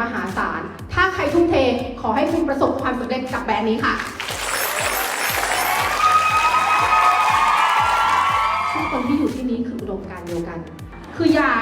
มหาศาล ถ้าใครทุ่มเทขอให้คุณประสบความสำเร็จกับแบรนด์นี้ค่ะทุกคนที่อยู่ที่นี้คืออุดมการเดียวกัน คืออยา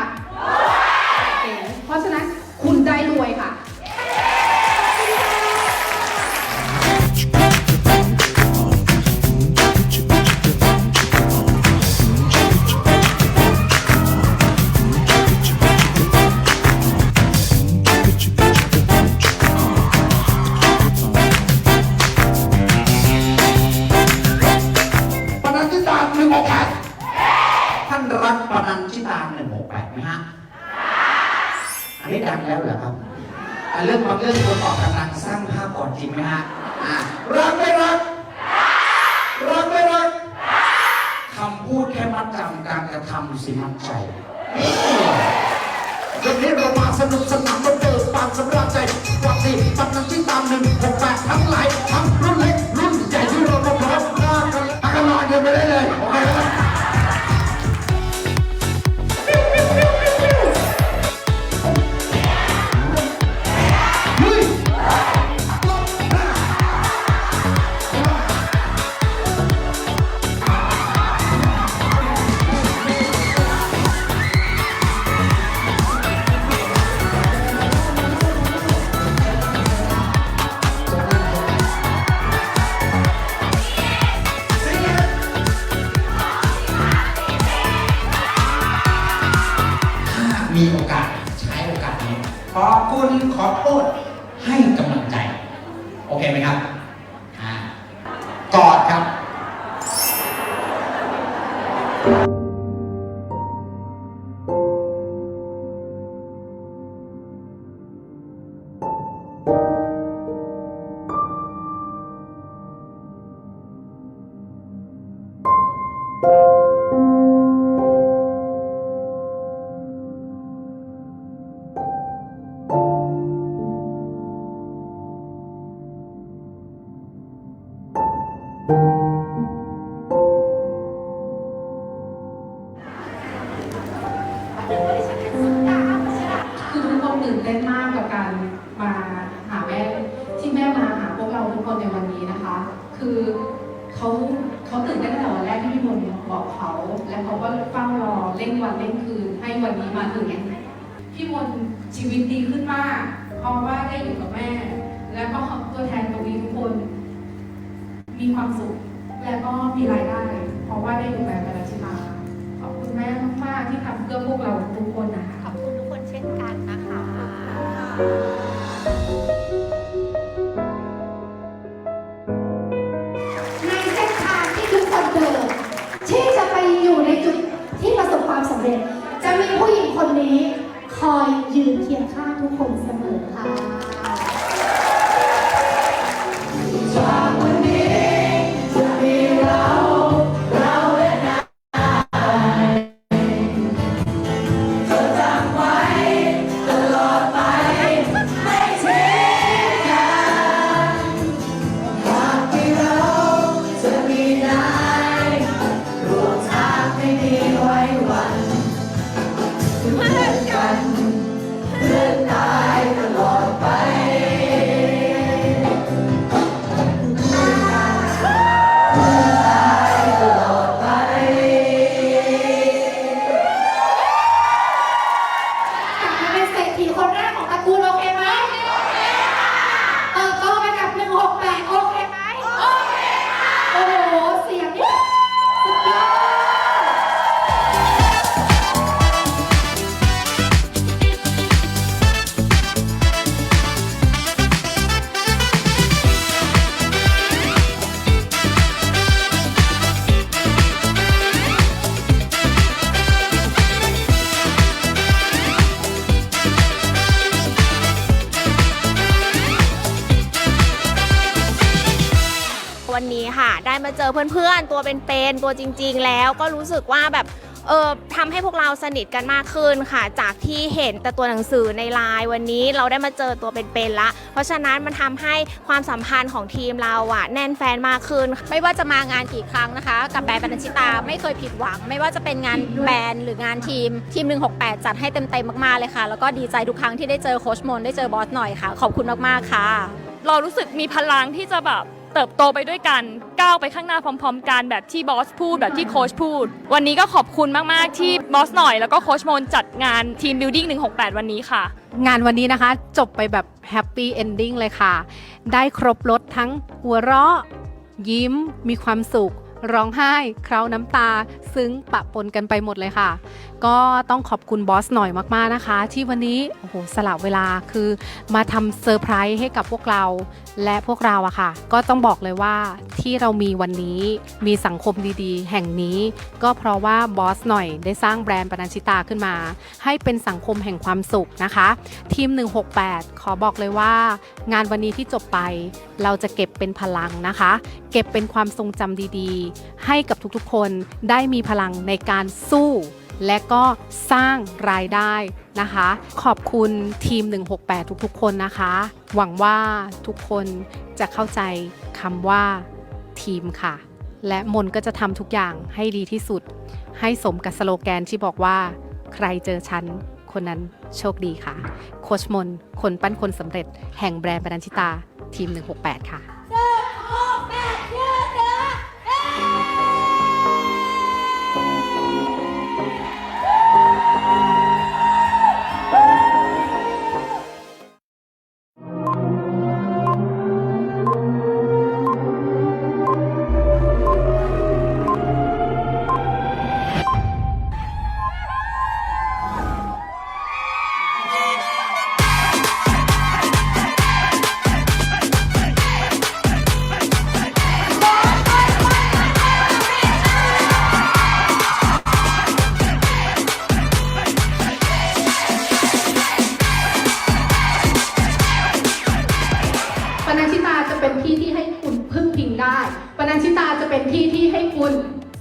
านรักปนัญชิตาหนึ่งหกแปดไหมฮะ อันนี้ดังแล้วเหรอครับอะเรื่องบางเรื่องคนออกกำลังสร้างภาพก่อนจริงไหมฮะรักไม่รัก รักไม่รักคำพูดแค่มัดจำการกระทำสิมัดใจวันนี้เรามาสนุกสนานมาเปิดปากสำราญใจกว่าสิปนัญชิตาหนึ่งหกแปดทั้งหลายทั้งรุ่นเล็ก คุณขอโทษให้กำลังใจ โอเคไหมครับ คือเขาเขาตื่นต้นตั้งแต่วันแรกที่พี่มนบอกเขา และเขาก็เฝ้ารอเร่งวันเร่งคืน ให้วันนี้มาถึงพี่มนชีวิตดีขึ้นมากเพราะว่าได้อยู่กับแม่ แล้วก็ตัวแทนตรงนี้ทุกคน มีความสุข และก็มีรายได้ เพราะว่าได้อยู่แบบราชิมาขอบคุณแม่มากๆที่ทำเพื่อพวกเราทุกคนนะคะ เจอเพื่อนๆ ตัวเป็นๆตัวจริง ๆ แล้วก็รู้สึกว่าแบบเออทำให้พวกเราสนิทกันมากขึ้นค่ะ จากที่เห็นแต่ตัวหนังสือในไลน์วันนี้เราได้มาเจอตัวเป็นๆละ เพราะฉะนั้นมันทำให้ความสัมพันธ์ของทีมเราอะแน่นแฟนมากขึ้น ไม่ว่าจะมางานกี่ครั้งนะคะ กับแบรนด์ปนัญชิตาไม่เคยผิดหวัง ไม่ว่าจะเป็นงานแบรนด์หรืองานทีมทีม 168 จัดให้เต็มๆมากๆเลยค่ะ แล้วก็ดีใจทุกครั้งที่ได้เจอโค้ชมนได้เจอบอสหน่อยค่ะ ขอบคุณมากๆค่ะ เรารู้สึกมีพลังที่จะแบบ เติบโตไปด้วยกันก้าวไปข้างหน้าพร้อม ๆ กันแบบที่บอสพูดแบบที่โค้ชพูด วันนี้ก็ขอบคุณมาก ๆ ที่บอสหน่อยแล้วก็โค้ชมนจัดงานทีมบิวดิ้ง168 วันนี้ค่ะ งานวันนี้นะคะ จบไปแบบแฮปปี้เอนดิ้งเลยค่ะ ได้ครบรถทั้งหัวเราะ ยิ้มมีความสุข ร้องไห้ เคล้าน้ำตา ซึ้งปะปนกันไปหมดเลยค่ะ ก็ต้องขอบคุณบอสหน่อยมากๆนะคะ ที่วันนี้โอ้โหสละเวลาคือมาทำเซอร์ไพรส์ให้กับพวกเรา และพวกเราอะค่ะ ก็ต้องบอกเลยว่าที่เรามีวันนี้มีสังคมดีๆ แห่งนี้ ก็เพราะว่าบอสหน่อยได้สร้างแบรนด์ปนัญชิตาขึ้นมา ให้เป็นสังคมแห่งความสุขนะคะ ทีม 168 ขอบอกเลยว่า งานวันนี้ที่จบไป เราจะเก็บเป็นพลังนะคะ เก็บเป็นความทรงจำดีๆให้กับทุกๆ คนได้มีพลังในการสู้ และก็สร้างรายได้นะคะ ขอบคุณทีม 168 ทุกๆ คนนะคะ หวังว่าทุกคนจะเข้าใจคำว่าทีมค่ะ และมนก็จะทำทุกอย่างให้ดีที่สุด ให้สมกับสโลแกนที่บอกว่า ใครเจอฉันคนนั้นโชคดีค่ะ โคชมน คนปั้นคนสำเร็จ แห่งแบรนด์ปนัญชิตาทีม 168 ค่ะ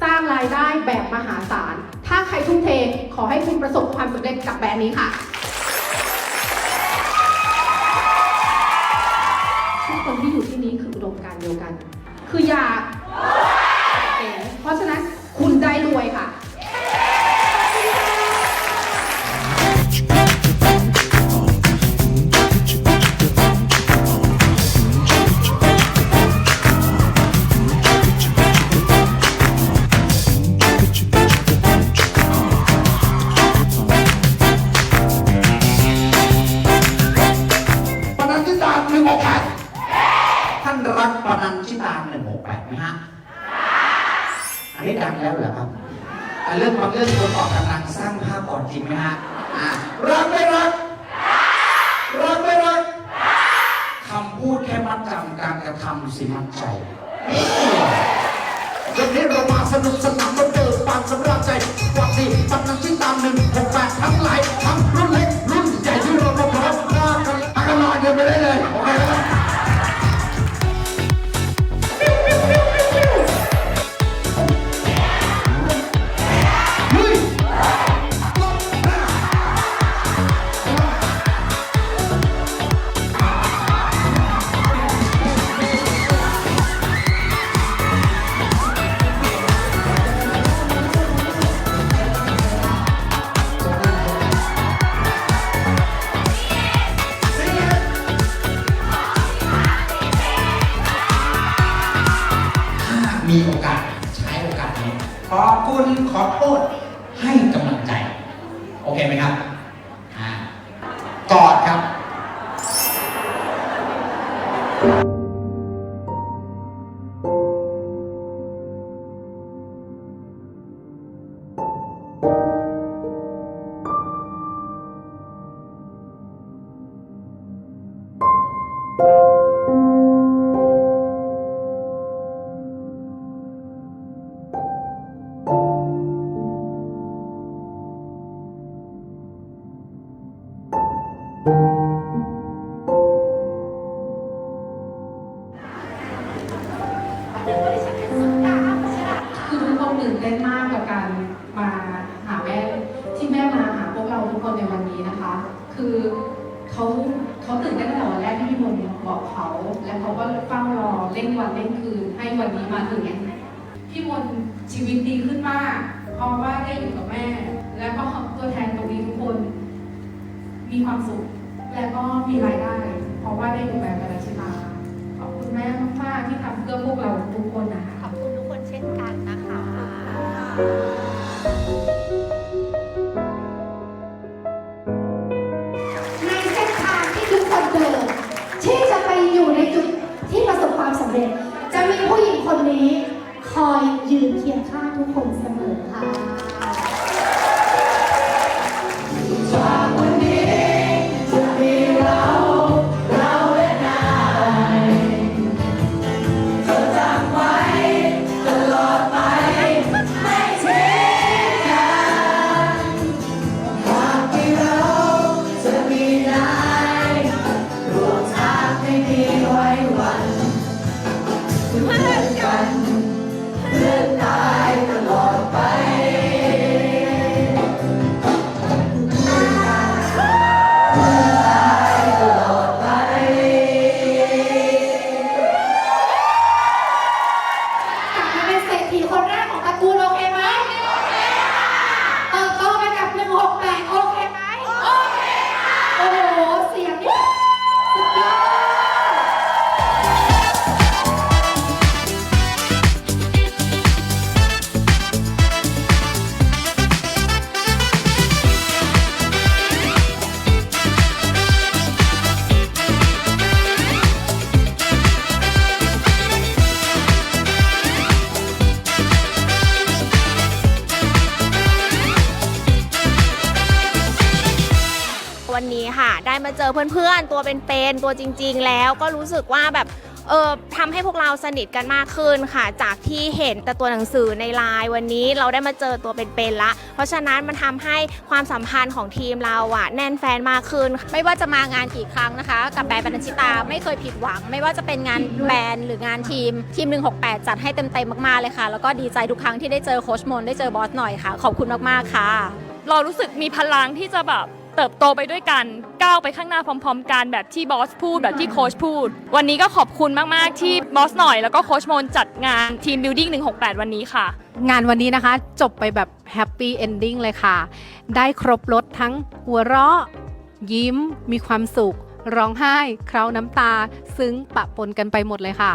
ร้างรายได้แบบมหาศาล ถ้าใครทุ่มเทขอให้คุณประสบความสำเร็จกับแบรนด์นี้ค่ะ ทุกคนที่อยู่ที่นี้คืออุดมการณ์เดียวกัน คืออยาก นัญชิตาหนึ่งหกแปดไหมฮะอันนี้ดังแล้วเหรอครับเรื่องบางเรื่องคนออกกำลังสร้างภาพก่อนจริงไหมฮะรักไม่รักรักไม่รักคำพูดแค่มัดจำการกระทำสิมัดใจวันนี้เรามาสนุกสนานมาเจอปานสำราญใจกว่าที่ปนัญชิตามหนึ่งหกแปดทั้งหลายทั้งรุ่นเล็กรุ่นใหญ่ที่เราพร้อมหน้ากันพักกันนอนกันไปได้เลยโอเคไหม คุณขอโทษให้กำลังใจ โอเคไหมครับ คะคือเขาเขาตื่นเต้นตั้งแต่วันแรกที่พี่มนต์บอกเขา และเขาก็เฝ้ารอเร่งวันเร่งคืน ให้วันนี้มาถึงพี่มนต์ชีวิตดีขึ้นมาก เพราะว่าได้อยู่กับแม่ แล้วก็ตัวแทนตรงนี้ทุกคน มีความสุข และก็มีรายได้ เพราะว่าได้อยู่แบบราชิมาขอบคุณแม่มาก เจอเพื่อนๆ ตัวเป็นๆตัวจริง ๆ แล้วก็รู้สึกว่าแบบเออทำให้พวกเราสนิทกันมากขึ้นค่ะ จากที่เห็นแต่ตัวหนังสือในไลน์วันนี้เราได้มาเจอตัวเป็นๆละ เพราะฉะนั้นมันทำให้ความสัมพันธ์ของทีมเราอะแน่นแฟนมากขึ้น ไม่ว่าจะมางานกี่ครั้งนะคะ กับแบรนด์ปนัญชิตาไม่เคยผิดหวัง ไม่ว่าจะเป็นงานแบรนด์หรืองานทีมทีม 168 จัดให้เต็มๆมากๆเลยค่ะ แล้วก็ดีใจทุกครั้งที่ได้เจอโค้ชมนได้เจอบอสหน่อยค่ะ ขอบคุณมากๆค่ะ เรารู้สึกมีพลังที่จะแบบ เติบโตไปด้วยกันก้าวไปข้างหน้าพร้อม ๆ กันแบบที่บอสพูดแบบที่โค้ชพูด วันนี้ก็ขอบคุณมากๆที่บอสหน่อยแล้วก็โค้ชมนจัดงานทีม building 168 วันนี้ค่ะ งานวันนี้นะคะ จบไปแบบแฮปปี้เอนดิ้งเลยค่ะ ได้ครบรถทั้งหัวเราะ ยิ้ม มีความสุข ร้องไห้ เคล้าน้ำตา ซึ้งปะปนกันไปหมดเลยค่ะ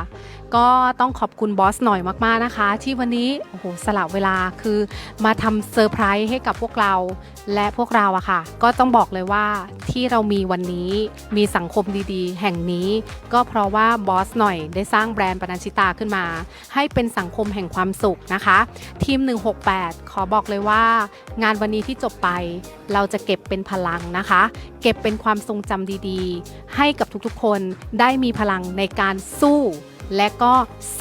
ก็ต้องขอบคุณบอสหน่อยมากๆนะคะ ที่วันนี้โอ้โหสละเวลาคือมาทำเซอร์ไพรส์ให้กับพวกเรา และพวกเราอะค่ะ ก็ต้องบอกเลยว่าที่เรามีวันนี้มีสังคมดีๆ แห่งนี้ ก็เพราะว่าบอสหน่อยได้สร้างแบรนด์ปนัญชิตาขึ้นมา ให้เป็นสังคมแห่งความสุขนะคะ ทีม 168 ขอบอกเลยว่า งานวันนี้ที่จบไป เราจะเก็บเป็นพลังนะคะ เก็บเป็นความทรงจำดีๆ ให้กับทุกๆคนได้มีพลังในการสู้ และก็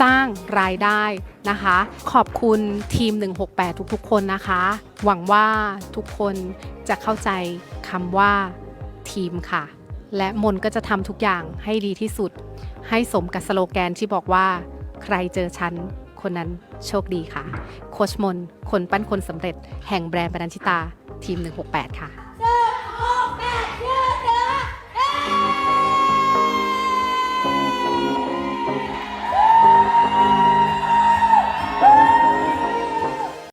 สร้างรายได้นะคะ ขอบคุณทีม 168 ทุกๆ คนนะคะ หวังว่าทุกคนจะเข้าใจคำว่าทีมค่ะ และมนก็จะทำทุกอย่างให้ดีที่สุด ให้สมกับสโลแกนที่บอกว่า ใครเจอฉันคนนั้นโชคดีค่ะ โคชมน คนปั้นคนสำเร็จแห่งแบรนด์ปนัญชิตาทีม 168 ค่ะ